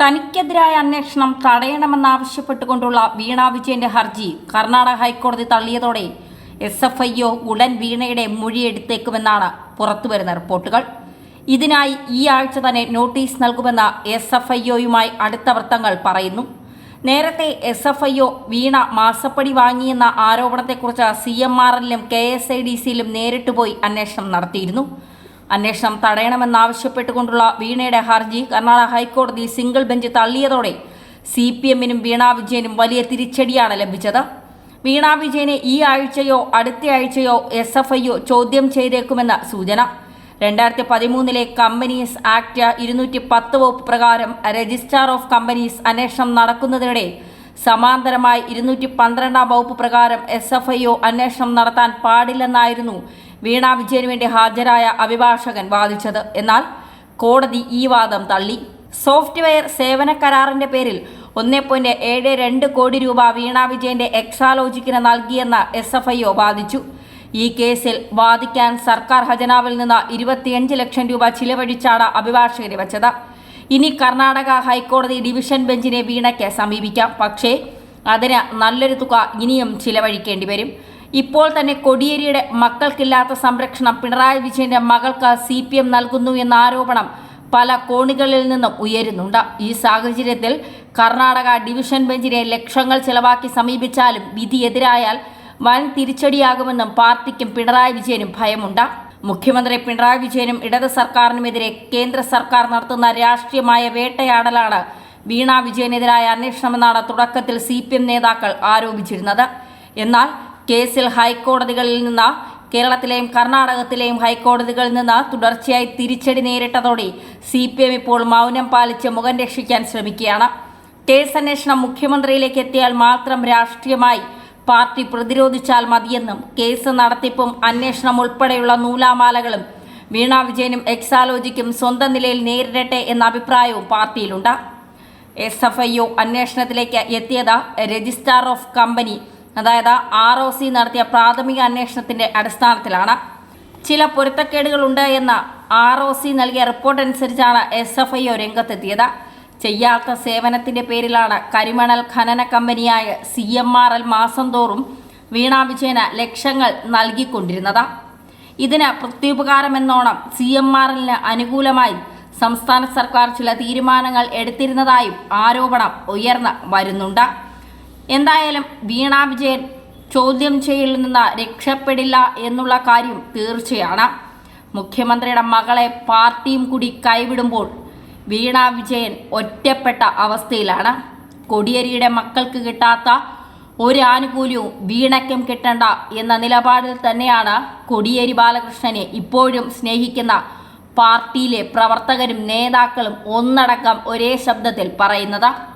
തനിക്കെതിരായ അന്വേഷണം തടയണമെന്നാവശ്യപ്പെട്ടുകൊണ്ടുള്ള വീണ വിജയന്റെ ഹർജി കർണാടക ഹൈക്കോടതി തള്ളിയതോടെ എസ് എഫ് ഐ ഒ ഉടൻ വീണയുടെ മൊഴിയെടുത്തേക്കുമെന്നാണ് പുറത്തുവരുന്ന റിപ്പോർട്ടുകൾ. ഇതിനായി ഈ ആഴ്ച തന്നെ നോട്ടീസ് നൽകുമെന്ന് എസ് എഫ് ഐ ഒയുമായി അടുത്ത വൃത്തങ്ങൾ പറയുന്നു. നേരത്തെ S F I O Veena മാസപ്പടി വാങ്ങിയെന്ന ആരോപണത്തെക്കുറിച്ച് സി എം ആർ എല്ലിലും കെ എസ് ഐ ഡി സിയിലും നേരിട്ട് പോയി അന്വേഷണം നടത്തിയിരുന്നു. അന്വേഷണം തടയണമെന്നാവശ്യപ്പെട്ടുകൊണ്ടുള്ള വീണയുടെ ഹർജി കർണാടക ഹൈക്കോടതി സിംഗിൾ ബെഞ്ച് തള്ളിയതോടെ സി പി എമ്മിനും വീണ വിജയനും വലിയ തിരിച്ചടിയാണ് ലഭിച്ചത്. വീണ വിജയനെ ഈ ആഴ്ചയോ അടുത്ത ആഴ്ചയോ എസ് എഫ് ഐ ചോദ്യം ചെയ്തേക്കുമെന്ന സൂചന. രണ്ടായിരത്തി പതിമൂന്നിലെ കമ്പനീസ് ആക്ട് ഇരുന്നൂറ്റി പത്ത് വകുപ്പ് പ്രകാരം രജിസ്ട്രാർ ഓഫ് കമ്പനീസ് അന്വേഷണം നടക്കുന്നതിനിടെ സമാന്തരമായി ഇരുന്നൂറ്റി പന്ത്രണ്ടാം വകുപ്പ് പ്രകാരം എസ് എഫ് ഐ അന്വേഷണം നടത്താൻ പാടില്ലെന്നായിരുന്നു വീണ വിജയന് വേണ്ടി ഹാജരായ അഭിഭാഷകൻ വാദിച്ചത്. എന്നാൽ കോടതി ഈ വാദം തള്ളി. സോഫ്റ്റ്വെയർ സേവന കരാറിന്റെ പേരിൽ ഒന്നേ പോയിന്റ് ഏഴ് രണ്ട് കോടി രൂപ വീണ വിജയന്റെ എക്സാലോജിക്കിന് നൽകിയെന്ന് എസ് എഫ് ഐ ഒ വാദിച്ചു. ഈ കേസിൽ വാദിക്കാൻ സർക്കാർ ഖജനാവിൽ നിന്ന് ഇരുപത്തിയഞ്ച് ലക്ഷം രൂപ ചിലവഴിച്ചാണ് അഭിഭാഷകരെ വച്ചത്. ഇനി കർണാടക ഹൈക്കോടതി ഡിവിഷൻ ബെഞ്ചിനെ വീണയ്ക്ക് സമീപിക്കാം. പക്ഷേ അതിന് നല്ലൊരു തുക ഇനിയും ചിലവഴിക്കേണ്ടി വരും. ഇപ്പോൾ തന്നെ കൊടിയേരിയുടെ മക്കൾക്കില്ലാത്ത സംരക്ഷണം പിണറായി വിജയന്റെ മകൾക്ക് സി പി എം നൽകുന്നു എന്ന ആരോപണം പല കോണികളിൽ നിന്നും ഉയരുന്നുണ്ട്. ഈ സാഹചര്യത്തിൽ കർണാടക ഡിവിഷൻ ബെഞ്ചിനെ ലക്ഷങ്ങൾ ചെലവാക്കി സമീപിച്ചാലും വിധി എതിരായാൽ വൻ തിരിച്ചടിയാകുമെന്നും പാർട്ടിക്കും പിണറായി വിജയനും ഭയമുണ്ട്. മുഖ്യമന്ത്രി പിണറായി വിജയനും ഇടത് സർക്കാരിനുമെതിരെ കേന്ദ്ര സർക്കാർ നടത്തുന്ന രാഷ്ട്രീയമായ വേട്ടയാടലാണ് വീണ വിജയനെതിരായ അന്വേഷണമെന്നാണ് തുടക്കത്തിൽ സി നേതാക്കൾ ആരോപിച്ചിരുന്നത്. എന്നാൽ കേസിൽ ഹൈക്കോടതികളിൽ നിന്ന് കേരളത്തിലെയും കർണാടകത്തിലെയും ഹൈക്കോടതികളിൽ നിന്ന് തുടർച്ചയായി തിരിച്ചടി നേരിട്ടതോടെ സി പി എം ഇപ്പോൾ മൗനം പാലിച്ച് മുഖം രക്ഷിക്കാൻ ശ്രമിക്കുകയാണ്. കേസ് അന്വേഷണം മുഖ്യമന്ത്രിയിലേക്ക് എത്തിയാൽ മാത്രം രാഷ്ട്രീയമായി പാർട്ടി പ്രതിരോധിച്ചാൽ മതിയെന്നും കേസ് നടത്തിപ്പും അന്വേഷണം ഉൾപ്പെടെയുള്ള നൂലാമാലകളും വീണ വിജയനും എക്സാലോജിക്കും സ്വന്തം നിലയിൽ നേരിടട്ടെ എന്ന അഭിപ്രായവും പാർട്ടിയിലുണ്ട്. എസ് എഫ് ഐ ഒ അന്വേഷണത്തിലേക്ക് എത്തിയത് രജിസ്ട്രാർ ഓഫ് കമ്പനി അതായത് ആർ ഒ സി നടത്തിയ പ്രാഥമിക അന്വേഷണത്തിന്റെ അടിസ്ഥാനത്തിലാണ്. ചില പൊരുത്തക്കേടുകളുണ്ട് എന്ന ആർ ഒ സി നൽകിയ റിപ്പോർട്ട് അനുസരിച്ചാണ് എസ് എഫ് ഐ ഒ രംഗത്തെത്തിയത്. ചെയ്യാത്ത സേവനത്തിന്റെ പേരിലാണ് കരിമണൽ ഖനന കമ്പനിയായ സി എം ആർ എൽ മാസം തോറും വീണ വിജയന് ലക്ഷങ്ങൾ നൽകിക്കൊണ്ടിരുന്നത്. ഇതിന് പ്രത്യുപകാരമെന്നോണം സി എം ആർ എല്ലിന് അനുകൂലമായി സംസ്ഥാന സർക്കാർ ചില തീരുമാനങ്ങൾ എടുത്തിരുന്നതായും ആരോപണം ഉയർന്നു വരുന്നുണ്ട്. എന്തായാലും വീണ വിജയൻ ചോദ്യം ചെയ്യലിൽ നിന്ന് രക്ഷപ്പെടില്ല എന്നുള്ള കാര്യം തീർച്ചയാണ്. മുഖ്യമന്ത്രിയുടെ മകളെ പാർട്ടിയും കൂടി കൈവിടുമ്പോൾ വീണ വിജയൻ ഒറ്റപ്പെട്ട അവസ്ഥയിലാണ്. കൊടിയേരിയുടെ മക്കൾക്ക് കിട്ടാത്ത ഒരു ആനുകൂല്യവും വീണയ്ക്കും കിട്ടണ്ട എന്ന നിലപാടിൽ തന്നെയാണ് കൊടിയേരി ബാലകൃഷ്ണനെ ഇപ്പോഴും സ്നേഹിക്കുന്ന പാർട്ടിയിലെ പ്രവർത്തകരും നേതാക്കളും ഒന്നടക്കം ഒരേ ശബ്ദത്തിൽ പറയുന്നത്.